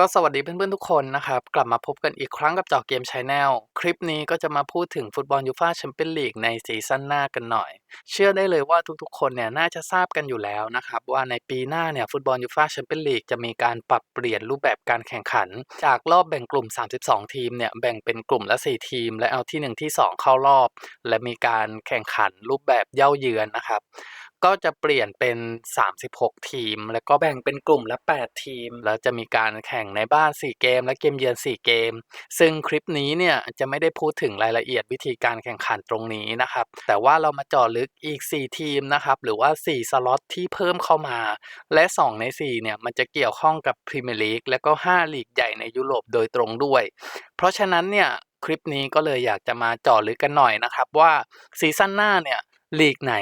ก็สวัสดีเพื่อนๆทุกคนนะครับ กลับมาพบกันอีกครั้งกับจอเกมช n แนลคลิปนี้ก็จะมาพูดถึงฟุตบอลยูฟ่าแชมเปี้ยนลีกในซีซั่นหน้ากันหน่อย เชื่อได้เลยว่าทุกๆคนเนี่ยน่าจะทราบกันอยู่แล้วนะครับ ว่าในปีหน้าเนี่ยฟุตบอลยูฟ่าแชมเปี้ยนลีกจะมีการปรับเปลี่ยนรูปแบบการแข่งขัน จากรอบแบ่งกลุ่ม 32 ทีมเนี่ยแบ่งเป็นกลุ่มละ 4 ทีม และเอาที่ 1 ที่ 2 เข้ารอบ และมีการแข่งขันรูปแบบเย่าเยือนนะครับ ก็จะเปลี่ยนเป็น 36 ทีม แล้วก็แบ่งเป็นกลุ่มละ 8 ทีม แล้วจะมีการแข่งในบ้าน 4 เกม และเกมเยือน 4 เกม ซึ่งคลิปนี้เนี่ยจะไม่ได้พูดถึงรายละเอียดวิธีการแข่งขันตรงนี้นะครับ แต่ว่าเรามาเจาะลึกอีก 4 ทีมนะครับ หรือว่า 4 สล็อตที่เพิ่มเข้ามา และ 2 ใน 4 เนี่ยมันจะเกี่ยวข้องกับพรีเมียร์ลีกและก็ 5 ลีกใหญ่ในยุโรปโดยตรงด้วย เพราะฉะนั้นเนี่ยคลิปนี้ก็เลยอยากจะมาเจาะลึกกันหน่อยนะครับว่าซีซั่นหน้าเนี่ย ลีกไหน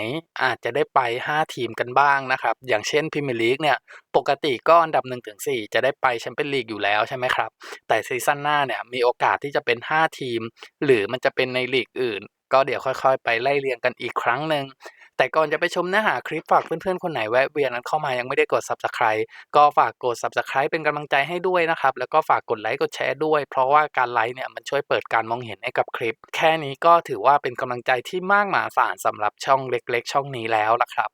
อาจจะได้ไป 5 ทีมกันบ้างนะครับ อย่างเช่นพรีเมียร์ลีกเนี่ย ปกติก็อันดับ1-4จะได้ไปแชมเปี้ยนลีกอยู่แล้วใช่ไหมครับ แต่ซีซั่นหน้าเนี่ยมีโอกาสที่จะเป็น 5 ทีม หรือมันจะเป็นในลีกอื่น ก็เดี๋ยวค่อยๆ ไปไล่เรียงกันอีกครั้งหนึ่ง แต่ก่อนจะไปชมเนื้อหาคลิปฝากเพื่อนๆ คนไหนแวะเวียนนั้นเข้ามายังไม่ได้กด Subscribe ก็ฝากกด Subscribe เป็นกำลังใจให้ด้วยนะครับ แล้วก็ฝากกดไลค์กดแชร์ด้วย เพราะว่าการไลค์เนี่ยมันช่วยเปิดการมองเห็นให้กับคลิป แค่นี้ก็ถือว่าเป็นกำลังใจที่มากมหาศาลสำหรับช่องเล็ก ๆ ช่องนี้แล้วล่ะครับ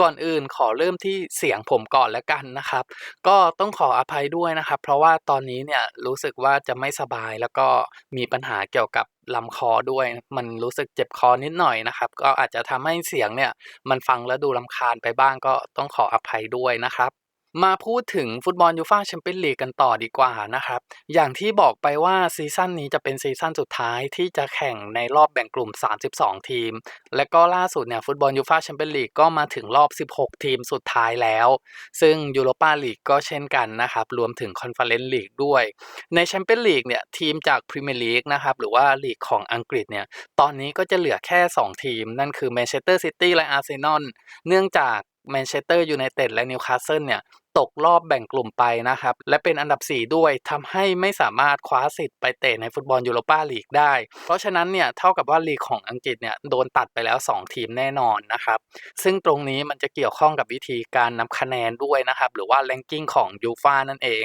ก่อนอื่นขอเริ่มที่เสียงผมก่อนแล้วกันนะครับ ก็ต้องขออภัยด้วยนะครับ เพราะว่าตอนนี้เนี่ยรู้สึกว่าจะไม่สบายแล้วก็มีปัญหาเกี่ยวกับลำคอด้วย มันรู้สึกเจ็บคอนิดหน่อยนะครับ ก็อาจจะทำให้เสียงเนี่ยมันฟังแล้วดูลำคาญไปบ้างก็ต้องขออภัยด้วยนะครับ มาพูดถึงฟุตบอลยูฟ่าแชมเปี้ยนลีกกันต่อดีกว่านะครับ อย่างที่บอกไปว่าซีซั่นนี้จะเป็นซีซั่นสุดท้ายที่จะแข่งในรอบแบ่งกลุ่ม 32 ทีม และก็ล่าสุดเนี่ยฟุตบอลยูฟ่าแชมเปี้ยนลีกก็มาถึงรอบ 16 ทีมสุดท้ายแล้ว ซึ่งยูโรปาลีกก็เช่นกันนะครับ รวมถึงคอนเฟอเรนซ์ลีกด้วย ในแชมเปี้ยนลีกเนี่ยทีมจากพรีเมียร์ลีกนะครับหรือว่าลีกของอังกฤษเนี่ยตอนนี้ก็จะเหลือแค่ 2 ทีม นั่นคือแมนเชสเตอร์ซิตี้และอาร์เซนอลเนื่องจาก แมนเชสเตอร์ยูไนเต็ดและนิวคาสเซิลเนี่ยตกรอบแบ่งกลุ่มไปนะครับ และเป็นอันดับ 4 ด้วยทำให้ไม่สามารถคว้าสิทธิ์ไปเตะในฟุตบอลยูโรปาลีกได้ เพราะฉะนั้นเนี่ยเท่ากับว่าลีกของอังกฤษเนี่ยโดนตัดไปแล้ว 2 ทีมแน่นอนนะครับ ซึ่งตรงนี้มันจะเกี่ยวข้องกับวิธีการนำคะแนนด้วยนะครับ หรือว่าแรงกิ้งของยูฟานั่นเอง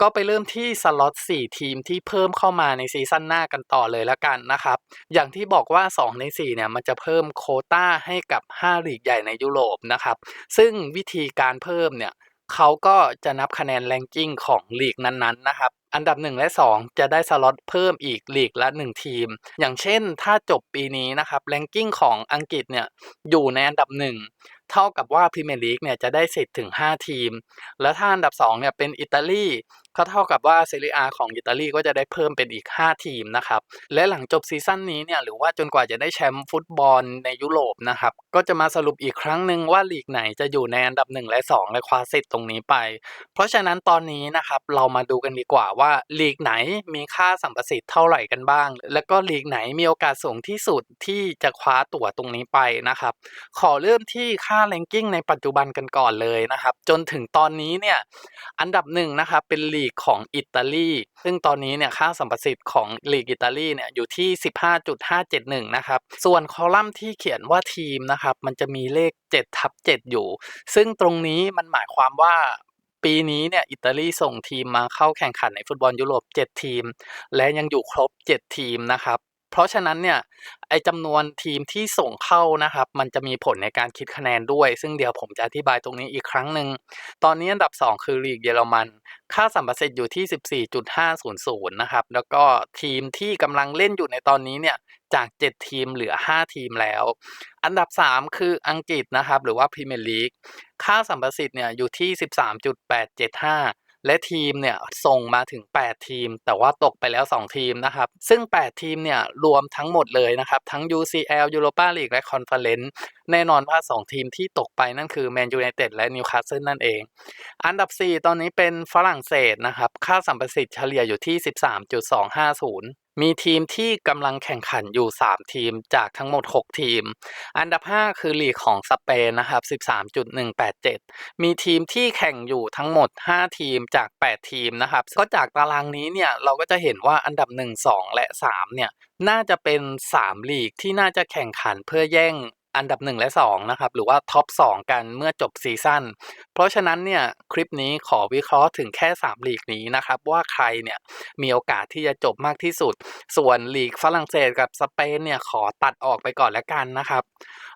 ก็ไปเริ่มที่สล็อต4ทีมที่เพิ่มเข้ามาในซีซั่นหน้ากันต่อเลยละกันนะครับ อย่างที่บอกว่า 2 ใน 4 เนี่ย มันจะเพิ่มโคต้าให้กับ 5 ลีกใหญ่ในยุโรปนะครับ ซึ่งวิธีการเพิ่มเนี่ยเขาก็จะนับคะแนนแรงกิ้งของลีกนั้นๆนะครับ อันดับ 1 และ 2 จะได้สล็อตเพิ่มอีกลีกละ 1 ทีม อย่างเช่นถ้าจบปีนี้นะครับแรงกิ้งของอังกฤษเนี่ยอยู่ในอันดับ 1 เท่ากับว่าพรีเมียร์ลีกเนี่ยจะได้สิทธิ์ถึง 5 ทีม แล้วถ้าอันดับ2เนี่ยเป็นอิตาลี ก็เท่ากับว่าเซเรียของอิตาลีก็จะได้เพิ่มเป็นอีก 5 ทีมนะครับ และหลังจบซีซั่นนี้เนี่ยหรือว่าจนกว่าจะได้แชมป์ฟุตบอลในยุโรปนะครับ ก็จะมาสรุปอีกครั้งหนึ่งว่าลีกไหนจะอยู่ในอันดับ 1 และ 2 และคว้าสิทธิ์ตรงนี้ไป เพราะฉะนั้นตอนนี้นะครับเรามาดูกันดีกว่าว่าลีกไหนมีค่าสัมประสิทธิ์เท่าไหร่กันบ้าง แล้วก็ลีกไหนมีโอกาสสูงที่สุดที่จะคว้าตั๋วตรงนี้ไปนะครับ ขอเริ่มที่ค่าแรงกิ้งในปัจจุบันกันก่อนเลยนะครับ จนถึงตอนนี้เนี่ยอันดับหนึ่งนะครับเป็นลีกของอิตาลีซึ่งตอนนี้เนี่ยค่าสัมประสิทธิ์ของลีกอิตาลีเนี่ยอยู่ที่ 15.571 นะครับ ส่วนคอลัมน์ที่เขียนว่าทีมนะครับ มันจะมีเลข7ทับ7อยู่ ซึ่งตรงนี้มันหมายความว่าปีนี้เนี่ยอิตาลีส่งทีมมาเข้าแข่งขันในฟุตบอลยุโรป 7 ทีม และยังอยู่ครบ 7 ทีมนะครับ เพราะฉะนั้นเนี่ยไอจำนวนทีมที่ส่งเข้านะครับ มันจะมีผลในการคิดคะแนนด้วย ซึ่งเดี๋ยวผมจะอธิบายตรงนี้อีกครั้งหนึ่ง ตอนนี้อันดับ 2 คือลีกเยอรมัน ค่าสัมประสิทธิ์อยู่ที่ 14.500 นะครับ แล้วก็ทีมที่กำลังเล่นอยู่ในตอนนี้เนี่ยจาก 7 ทีมเหลือ 5 ทีมแล้ว อันดับ 3 คืออังกฤษนะครับ หรือว่าพรีเมียร์ลีก ค่าสัมประสิทธิ์เนี่ยอยู่ที่ 13.875 และทีมเนี่ยส่งมาถึง 8 ทีม แต่ว่าตกไปแล้ว 2 ทีมนะครับ ซึ่ง 8 ทีมเนี่ยรวมทั้งหมดเลยนะครับ ทั้ง UCL Europa League และ Conference แน่นอนว่า 2 ทีมที่ตกไปนั่นคือแมนยูไนเต็ดและนิวคาสเซิลนั่นเอง อันดับ 4 ตอนนี้เป็นฝรั่งเศสนะครับ ค่าสัมประสิทธิ์เฉลี่ยอยู่ที่ 13.250 มีทีมที่กำลังแข่งขันอยู่ 3 ทีมจากทั้งหมด 6 ทีม อันดับ 5 คือลีกของสเปนนะครับ 13.187 มีทีมที่แข่งอยู่ทั้งหมด 5 ทีมจาก 8 ทีมนะครับ ก็จากตารางนี้เนี่ยเราก็จะเห็นว่าอันดับ 1 2 และ 3 เนี่ยน่าจะเป็น 3 ลีกที่น่าจะแข่งขันเพื่อแย่ง อันดับ 1 และ 2 นะครับ หรือว่าท็อป 2 กันเมื่อจบซีซั่นเพราะฉะนั้นเนี่ยคลิปนี้ขอวิเคราะห์ถึงแค่ 3 ลีกนี้นะครับ ว่าใครเนี่ยมีโอกาสที่จะจบมากที่สุด ส่วนลีกฝรั่งเศสกับสเปนเนี่ยขอตัดออกไปก่อนแล้วกันนะครับ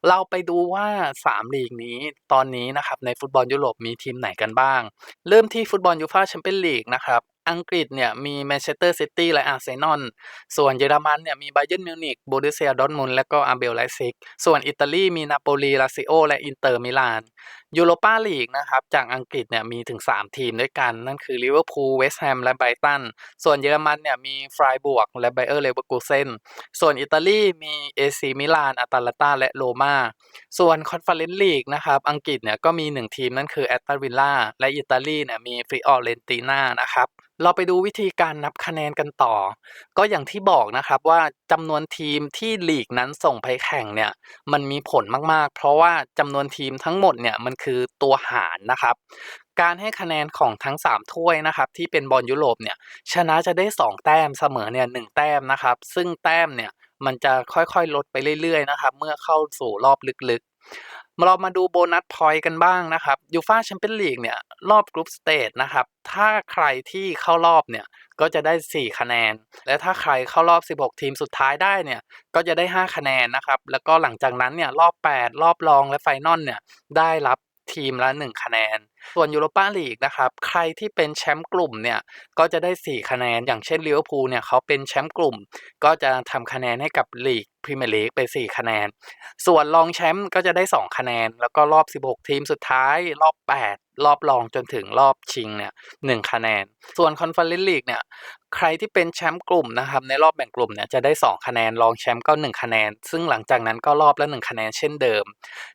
เราไปดูว่า 3 ลีกนี้ตอนนี้นะครับในฟุตบอลยุโรปมีทีมไหนกันบ้าง เริ่มที่ฟุตบอลยูฟ่าแชมเปี้ยนลีกนะครับ อังกฤษเนี่ยมีแมนเชสเตอร์ซิตี้และอาร์เซนอล ส่วนเยอรมันเนี่ยมีไบเยิร์นมิวนิกบูริเซียดอร์ทมุนและก็อาร์เบลไลซิก ส่วนอิตาลีมีนาโปลีลาซิโอและอินเตอร์มิลานยูโรปาลีกนะครับจากอังกฤษเนี่ยมีถึง 3 ทีมด้วยกัน นั่นคือลิเวอร์พูลเวสต์แฮมและไบรตัน ส่วนเยอรมันเนี่ยมีฟรายบวกและไบเออร์เลเวอร์กูเซนส่วนอิตาลีมีเอซีมิลานอาตาลาตาและโรมาส่วนคอนเฟอเรนซ์ลีกนะครับอังกฤษเนี่ยก็มี 1 ทีมนั่นคือแอตตันวิลล่าและอิตาลีเนี่ยมีฟริออเรนติน่านะครับเราไปดูวิธีการนับคะแนนกันต่อ ก็อย่างที่บอกนะครับว่าจำนวนทีมที่ลีกนั้นส่งไปแข่งเนี่ยมันมีผลมากๆ เพราะว่าจำนวนทีมทั้งหมดเนี่ยมันคือตัวหารนะครับ การให้คะแนนของทั้ง 3 ถ้วยนะครับที่เป็นบอลยุโรปเนี่ยชนะจะได้ 2 แต้มเสมอเนี่ยหแต้มนะครับ ซึ่งแต้มเนี่ยมันจะค่อยๆลดไปเรื่อยๆนะครับ เมื่อเข้าสู่รอบลึกๆ เรามาดูโบนัสพอยต์กันบ้างนะครับยูฟาแชมเปี้ยนลีกเนี่ยรอบกรุ๊ปสเตจนะครับถ้าใครที่เข้ารอบเนี่ยก็จะได้ 4 คะแนน และถ้าใครเข้ารอบ 16 ทีมสุดท้ายได้เนี่ยก็จะได้ 5 คะแนนนะครับแล้วก็หลังจากนั้นเนี่ยรอบ 8 รอบรองและไฟนอลเนี่ยได้รับทีมละ 1 คะแนน ส่วนยูโรปาลีกนะครับ ใครที่เป็นแชมป์กลุ่มเนี่ย ก็จะได้ 4 คะแนน อย่างเช่นลิเวอร์พูลเนี่ยเขาเป็นแชมป์กลุ่ม ก็จะทำคะแนนให้กับลีกพรีเมียร์ลีกไป 4 คะแนน ส่วนรองแชมป์ก็จะได้ 2 คะแนน แล้วก็รอบ 16 ทีมสุดท้าย รอบ 8 รอบรองจนถึงรอบชิงเนี่ย1คะแนน ส่วนคอนเฟอเรนซ์ลีกเนี่ย ใครที่เป็นแชมป์กลุ่มนะครับ ในรอบแบ่งกลุ่มเนี่ยจะได้ 2 คะแนน รองแชมป์ก็ 1 คะแนน ซึ่งหลังจากนั้นก็รอบละ 1 คะแนนเช่นเดิม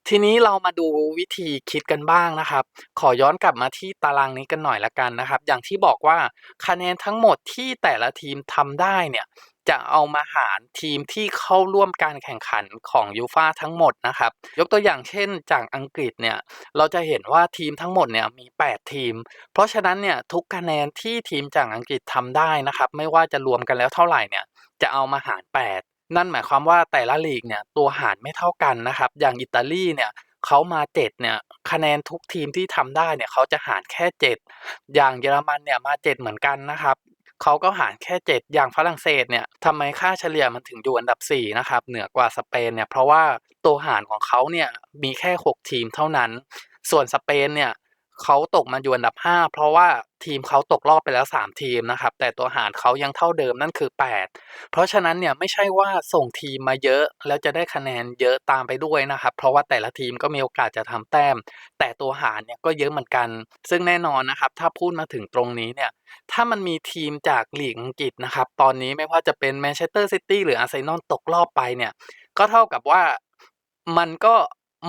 ทีนี้เรามาดูวิธีคิดกันบ้างนะครับ ขอย้อนกลับมาที่ตารางนี้กันหน่อยละกันนะครับ อย่างที่บอกว่าคะแนนทั้งหมดที่แต่ละทีมทำได้เนี่ยจะเอามาหารทีมที่เข้าร่วมการแข่งขันของยูฟาทั้งหมดนะครับ ยกตัวอย่างเช่นจากอังกฤษเนี่ยเราจะเห็นว่าทีมทั้งหมดเนี่ยมี 8 ทีม เพราะฉะนั้นเนี่ยทุกคะแนนที่ทีมจากอังกฤษทำได้นะครับ ไม่ว่าจะรวมกันแล้วเท่าไหร่เนี่ยจะเอามาหาร 8 นั่นหมายความว่าแต่ละลีกเนี่ยตัวหารไม่เท่ากันนะครับ อย่างอิตาลีเนี่ย เขามาเจ็ดเนี่ยคะแนนทุกทีมที่ทำได้เนี่ยเขาจะหารแค่เจ็ดอย่างเยอรมันเนี่ยมาเจ็ดเหมือนกันนะครับเขาก็หารแค่ 7 อย่างฝรั่งเศสเนี่ยทำไมค่าเฉลี่ยมันถึงอยู่อันดับ 4 นะครับ เหนือกว่าสเปนเนี่ย เพราะว่าตัวหารของเขาเนี่ยมีแค่ 6 ทีมเท่านั้น ส่วนสเปนเนี่ยเขาตกมาอยู่อันดับ 5 เพราะว่า ทีมเขาตกรอบไปแล้ว 3 ทีมนะครับ แต่ตัวหารเขายังเท่าเดิมนั่นคือ 8 เพราะฉะนั้นเนี่ยไม่ใช่ว่าส่งทีมมาเยอะแล้วจะได้คะแนนเยอะตามไปด้วยนะครับ เพราะว่าแต่ละทีมก็มีโอกาสจะทำแต้ม แต่ตัวหารเนี่ยก็เยอะเหมือนกัน ซึ่งแน่นอนนะครับถ้าพูดมาถึงตรงนี้เนี่ยถ้ามันมีทีมจากลีกอังกฤษนะครับตอนนี้ไม่ว่าจะเป็นแมนเชสเตอร์ซิตี้หรืออาร์เซนอลตกรอบไปเนี่ยก็เท่ากับว่ามันก็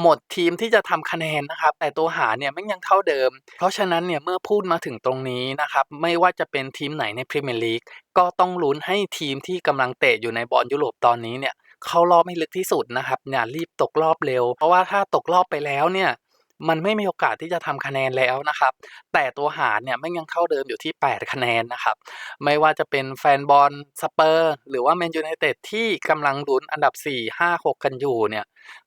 หมดทีมที่จะทำคะแนนนะครับ แต่ตัวหารเนี่ยมันยังเท่าเดิม เพราะฉะนั้นเนี่ยเมื่อพูดมาถึงตรงนี้นะครับ ไม่ว่าจะเป็นทีมไหนในพรีเมียร์ลีกก็ต้องลุ้นให้ทีมที่กำลังเตะอยู่ในบอลยุโรปตอนนี้เนี่ยเข้ารอบให้ลึกที่สุดนะครับอย่ารีบตกรอบเร็ว เพราะว่าถ้าตกรอบไปแล้วเนี่ย มันไม่มีโอกาสที่จะทำคะแนนแล้วนะครับ แต่ตัวหารเนี่ยไม่ยังเท่าเดิมอยู่ที่ 8 คะแนนนะครับ ไม่ว่าจะเป็นแฟนบอลสเปอร์ หรือว่าแมนยูไนเต็ดที่กำลังลุ้นอันดับ 4 5 6 กันอยู่เนี่ย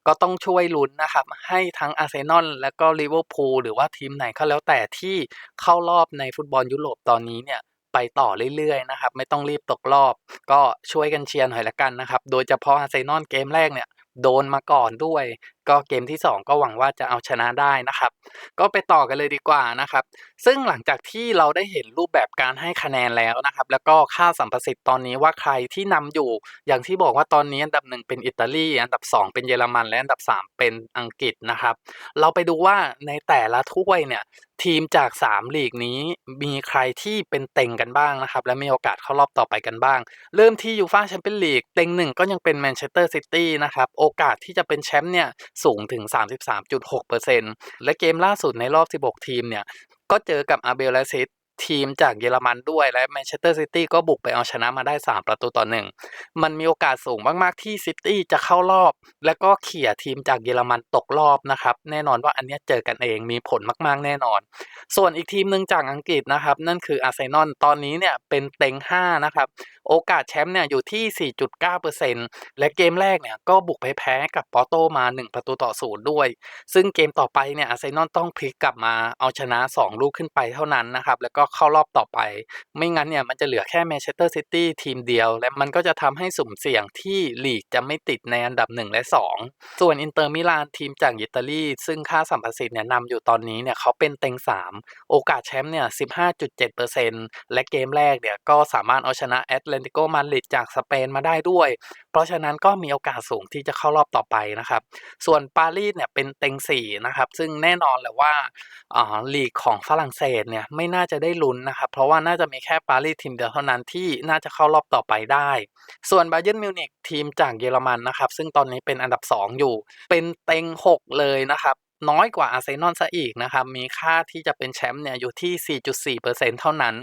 ก็ต้องช่วยลุ้นนะครับ ให้ทั้งอาร์เซนอลและก็ลิเวอร์พูลหรือว่าทีมไหนก็แล้วแต่ที่เข้ารอบในฟุตบอลยุโรปตอนนี้เนี่ยไปต่อเรื่อยๆนะครับ ไม่ต้องรีบตกรอบ ก็ช่วยกันเชียร์หน่อยละกันนะครับ โดยเฉพาะอาร์เซนอลเกมแรกเนี่ยโดนมาก่อนด้วย ก็เกมที่ 2 ก็หวังว่าจะเอาชนะได้นะครับ ก็ไปต่อกันเลยดีกว่านะครับ ซึ่งหลังจากที่เราได้เห็นรูปแบบการให้คะแนนแล้วนะครับ แล้วก็ค่าสัมประสิทธิ์ตอนนี้ว่าใครที่นำอยู่ อย่างที่บอกว่าตอนนี้อันดับหนึ่งเป็นอิตาลีอันดับ 2 เป็นเยอรมันและอันดับ 3 เป็นอังกฤษนะครับ เราไปดูว่าในแต่ละถ้วยเนี่ยทีมจาก 3 ลีกนี้มีใครที่เป็นเต็งกันบ้างนะครับ และมีโอกาสเข้ารอบต่อไปกันบ้าง เริ่มที่ยูฟ่าแชมเปี้ยนลีกเต็งหนึ่งก็ยังเป็นแมนเชสเตอร์ซิตี้นะครับ โอกาสที่จะเป็นแชมป์เนี่ยสูงถึง 33.6%และเกมล่าสุดในรอบ 16 ทีมเนี่ย ก็เจอกับอาเบลและซิตทีมจากเยอรมันด้วยและแมนเชสเตอร์ซิตี้ก็บุกไปเอาชนะมาได้ 3 ประตูต่อหนึ่งมันมีโอกาสสูงมากๆที่ซิตี้จะเข้ารอบ และก็เขี่ยทีมจากเยอรมันตกรอบนะครับ แน่นอนว่าอันนี้เจอกันเองมีผลมากๆแน่นอน ส่วนอีกทีมหนึ่งจากอังกฤษนะครับ นั่นคืออาร์เซนอลตอนนี้เนี่ยเป็นเต็ง 5 นะครับ โอกาสแชมป์เนี่ยอยู่ที่ 4.9%และเกมแรกเนี่ยก็บุกไปแพ้กับปอโตมา 1 ประตูต่อศูนย์ด้วย ซึ่งเกมต่อไปเนี่ยอาร์เซนอลต้องพลิกกลับมาเอาชนะ 2 ลูกขึ้นไปเท่านั้นนะครับ แล้วก็เข้ารอบต่อไป ไม่งั้นเนี่ยมันจะเหลือแค่แมนเชสเตอร์ซิตี้ทีมเดียว และมันก็จะทำให้สุ่มเสี่ยงที่ลีกจะไม่ติดในอันดับ 1 และ 2 ส่วนอินเตอร์มิลานทีมจากอิตาลีซึ่งค่าสัมประสิทธิ์เนี่ยนำอยู่ตอนนี้เนี่ยเขาเป็นเต็ง 3 โอกาสแชมป์เนี่ย 15.7%และเกมแรกเนี่ยก็สามารถเอาชนะแอตเลติโกมาดริดจากสเปนมาได้ด้วย เพราะฉะนั้นก็มีโอกาสสูงที่จะเข้ารอบต่อไปนะครับ ส่วนปารีสเนี่ยเป็นเต็ง4นะครับ ซึ่งแน่นอนแหละว่าอ่าลีกของฝรั่งเศสเนี่ยไม่น่าจะได้ลุ้นนะครับ เพราะว่าน่าจะมีแค่ปารีสทีมเดียวเท่านั้นที่น่าจะเข้ารอบต่อไปได้ ส่วนบาเยิร์นมิวนิกทีมจากเยอรมันนะครับ ซึ่งตอนนี้เป็นอันดับ 2 อยู่ เป็นเต็ง 6 เลยนะครับ น้อยกว่าอาร์เซนอลซะอีกนะครับ มีค่าที่จะเป็นแชมป์เนี่ยอยู่ที่ 4.4%เท่านั้น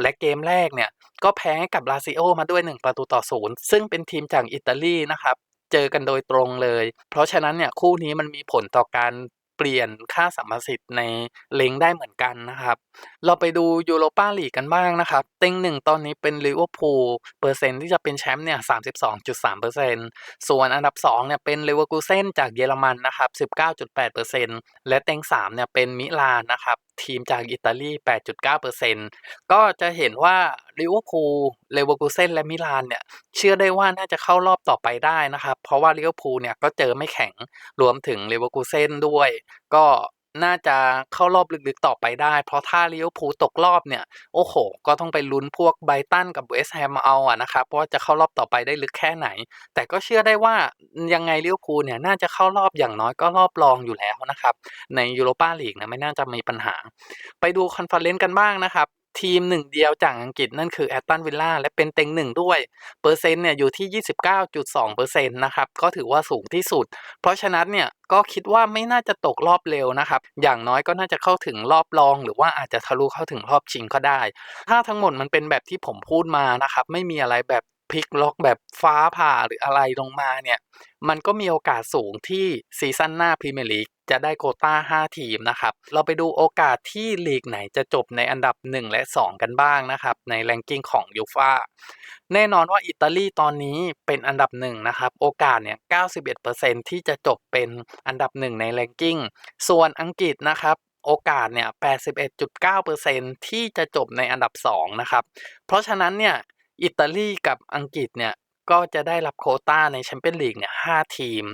และเกมแรกเนี่ยก็แพ้กับลาซิโอมาด้วย 1 ประตูต่อศูนย์ซึ่งเป็นทีมจากอิตาลีนะครับ เจอกันโดยตรงเลย เพราะฉะนั้นเนี่ยคู่นี้มันมีผลต่อการ เปลี่ยนค่าสัมประสิทธิ์ในเล็งได้เหมือนกันนะครับ เราไปดูยูโรปาลีกกันบ้างนะครับ เต็งหนึ่งตอนนี้เป็นลิเวอร์พูลเปอร์เซ็นต์ที่จะเป็นแชมป์เนี่ย32.3%ส่วนอันดับ2เนี่ยเป็นเลเวอร์กูเซนจากเยอรมันนะครับ19.8%และเต็ง3เนี่ยเป็นมิลานนะครับทีมจากอิตาลี8.9%ก็จะเห็นว่า ลิเวอร์พูลเลเวอร์กูเซนและมิลานเนี่ยเชื่อได้ว่าน่าจะเข้ารอบต่อไปได้นะครับ เพราะว่าลิเวอร์พูลเนี่ยก็เจอไม่แข็งรวมถึงเลเวอร์กูเซนด้วย ก็น่าจะเข้ารอบลึกๆต่อไปได้ เพราะถ้าลิเวอร์พูลตกรอบเนี่ย โอ้โห ก็ต้องไปลุ้นพวกไบตันกับเวสต์แฮมเอาอะนะครับว่าจะเข้ารอบต่อไปได้ลึกแค่ไหน แต่ก็เชื่อได้ว่ายังไงลิเวอร์พูลเนี่ยน่าจะเข้ารอบอย่างน้อยก็รอบรองอยู่แล้วนะครับ ในยูโรปาลีกนะไม่น่าจะมีปัญหา ไปดูคอนเฟอเรนซ์กันบ้างนะครับ ทีมหนึ่งเดียวจากอังกฤษนั่นคือแอตตันวิลล่าและเป็นเต็งหนึ่งด้วย เปอร์เซ็นต์เนี่ยอยู่ที่ 29.2%นะครับ ก็ถือว่าสูงที่สุด เพราะฉะนั้นเนี่ยก็คิดว่าไม่น่าจะตกรอบเร็วนะครับ อย่างน้อยก็น่าจะเข้าถึงรอบรอง หรือว่าอาจจะทะลุเข้าถึงรอบชิงก็ได้ ถ้าทั้งหมดมันเป็นแบบที่ผมพูดมานะครับ ไม่มีอะไรแบบ พลิกล็อกแบบฟ้าผ่าหรืออะไรลงมาเนี่ย มันก็มีโอกาสสูงที่ซีซั่นหน้าพรีเมียร์ลีกจะได้โคต้า 5 ทีมนะครับ เราไปดูโอกาสที่ลีกไหนจะจบในอันดับ 1 และ 2 กันบ้างนะครับ ในแรงกิ้งของยูฟาแน่นอนว่าอิตาลีตอนนี้เป็นอันดับ 1 นะครับ โอกาสเนี่ย 91%ที่จะจบเป็นอันดับ 1 ในแรงกิ้ง ส่วนอังกฤษนะครับโอกาสเนี่ย 81.9%ที่จะจบในอันดับ 2 นะครับ เพราะฉะนั้นเนี่ย อิตาลีกับอังกฤษเนี่ยก็จะได้รับโคต้าในแชมเปี้ยนลีกเนี่ย5ทีม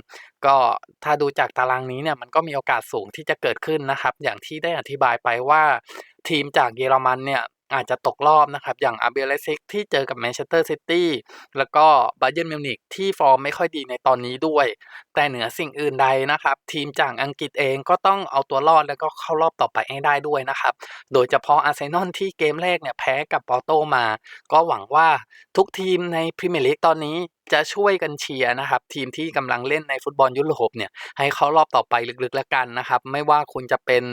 ก็ถ้าดูจากตารางนี้เนี่ยมันก็มีโอกาสสูงที่จะเกิดขึ้นนะครับ อย่างที่ได้อธิบายไปว่าทีมจากเยอรมันเนี่ย อาจจะตกรอบนะครับ อย่างอาเบเลซิกที่เจอกับแมนเชสเตอร์ซิตี้แล้วก็บาเยิร์นมิวนิกที่ฟอร์มไม่ค่อยดีในตอนนี้ด้วย แต่เหนือสิ่งอื่นใดนะครับ ทีมจากอังกฤษเองก็ต้องเอาตัวรอดแล้วก็เข้ารอบต่อไปให้ได้ด้วยนะครับ โดยเฉพาะอาร์เซนอลที่เกมแรกเนี่ยแพ้กับปอร์โตมา ก็หวังว่าทุกทีมในพรีเมียร์ลีกตอนนี้จะช่วยกันเชียร์นะครับ ทีมที่กำลังเล่นในฟุตบอลยุโรปเนี่ยให้เข้ารอบต่อไปลึกๆแล้วกันนะครับ ไม่ว่าคุณจะเป็น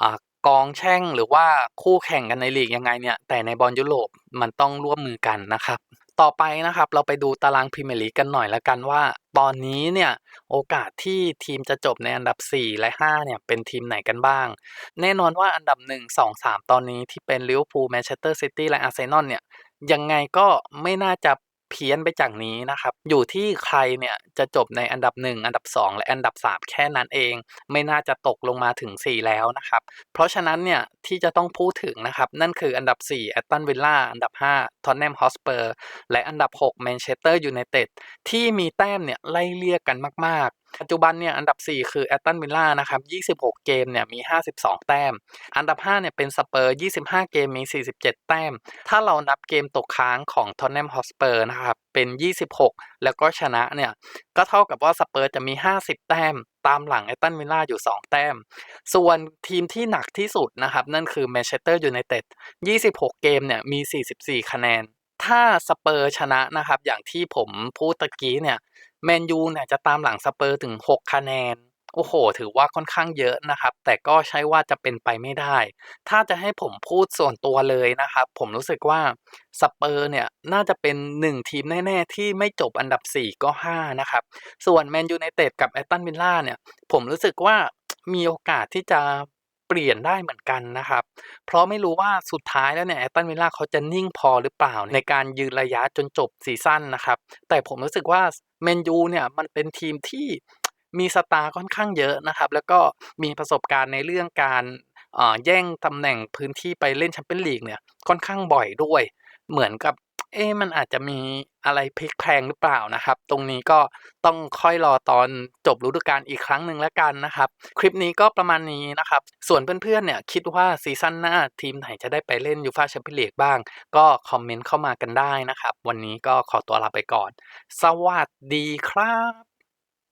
อ่า กองแช่งหรือว่าคู่แข่งกันในลีกยังไงเนี่ย แต่ในบอลยุโรปมันต้องร่วมมือกันนะครับ ต่อไปนะครับเราไปดูตารางพรีเมียร์ลีกกันหน่อยแล้วกันว่า ตอนนี้เนี่ยโอกาสที่ทีมจะจบในอันดับ 4 และ 5 เนี่ย เป็นทีมไหนกันบ้าง แน่นอนว่าอันดับ 1 2 3 ตอนนี้ที่เป็นลิเวอร์พูลแมนเชสเตอร์ซิตี้และอาร์เซนอลเนี่ยยังไงก็ไม่น่าจะ เพี้ยนไปจากนี้นะครับ อยู่ที่ใครเนี่ยจะจบในอันดับ 1 อันดับ 2 และอันดับ 3 แค่นั้นเอง ไม่น่าจะตกลงมาถึง 4 แล้วนะครับ เพราะฉะนั้นเนี่ยที่จะต้องพูดถึงนะครับ นั่นคืออันดับ 4 แอตตันวิลล่า อันดับ 5 ทอนแนมฮอสเปอร์ และอันดับ 6 แมนเชสเตอร์ยูไนเต็ดที่มีแต้มเนี่ยไล่เลี่ยกันมากๆ ปัจจุบันเนี่ยอันดับ 4 คือแอตตันวิลล่านะครับ26 เกมเนี่ยมี 52 แต้ม อันดับ 5 เนี่ยเป็นสเปอร์ 25 เกมมี 47 แต้ม ถ้าเรานับเกมตกค้างของทอนแนมฮอสเปอร์นะครับเป็น 26 แล้วก็ชนะเนี่ย ก็เท่ากับว่าสเปอร์จะมี 50 แต้ม ตามหลังแอตตันวิลล่าอยู่ 2 แต้ม ส่วนทีมที่หนักที่สุดนะครับ นั่นคือแมนเชสเตอร์ยูไนเต็ด26 เกมเนี่ยมี 44 คะแนน ถ้าสเปอร์ชนะนะครับ อย่างที่ผมพูดตะกี้เนี่ย แมนยูเนี่ยจะตามหลังสเปอร์ถึง 6 คะแนน โอ้โห ถือว่าค่อนข้างเยอะนะครับ แต่ก็ใช่ว่าจะเป็นไปไม่ได้ ถ้าจะให้ผมพูดส่วนตัวเลยนะครับ ผมรู้สึกว่าสเปอร์เนี่ยน่าจะเป็น 1 ทีมแน่ ๆ ที่ไม่จบอันดับ 4 ก็ 5 นะครับ ส่วนแมนยูไนเต็ดกับแอตตันวิลล่าเนี่ย ผมรู้สึกว่ามีโอกาสที่จะ เปลี่ยนได้เหมือนกันนะครับ เพราะไม่รู้ว่าสุดท้ายแล้วเนี่ย Aston Villa เขาจะนิ่งพอหรือเปล่า ในการยืนระยะจนจบซีซั่นนะครับ แต่ผมรู้สึกว่าแมนยูเนี่ยมันเป็นทีมที่มีสตาร์ค่อนข้างเยอะนะครับ แล้วก็มีประสบการณ์ในเรื่องการแย่งตำแหน่งพื้นที่ไปเล่นแชมเปี้ยนลีกเนี่ยค่อนข้างบ่อยด้วย เหมือนกับ เอ๊มันอาจจะมีอะไรพลิกแพลงหรือเปล่านะครับ ตรงนี้ก็ต้องค่อยรอตอนจบฤดูกาลอีกครั้งหนึ่งแล้วกันนะครับ คลิปนี้ก็ประมาณนี้นะครับ ส่วนเพื่อนๆเนี่ยคิดว่าซีซั่นหน้าทีมไหนจะได้ไปเล่นยูฟาแชมเปี้ยนลีกบ้าง ก็คอมเมนต์เข้ามากันได้นะครับ วันนี้ก็ขอตัวลาไปก่อน สวัสดีครับ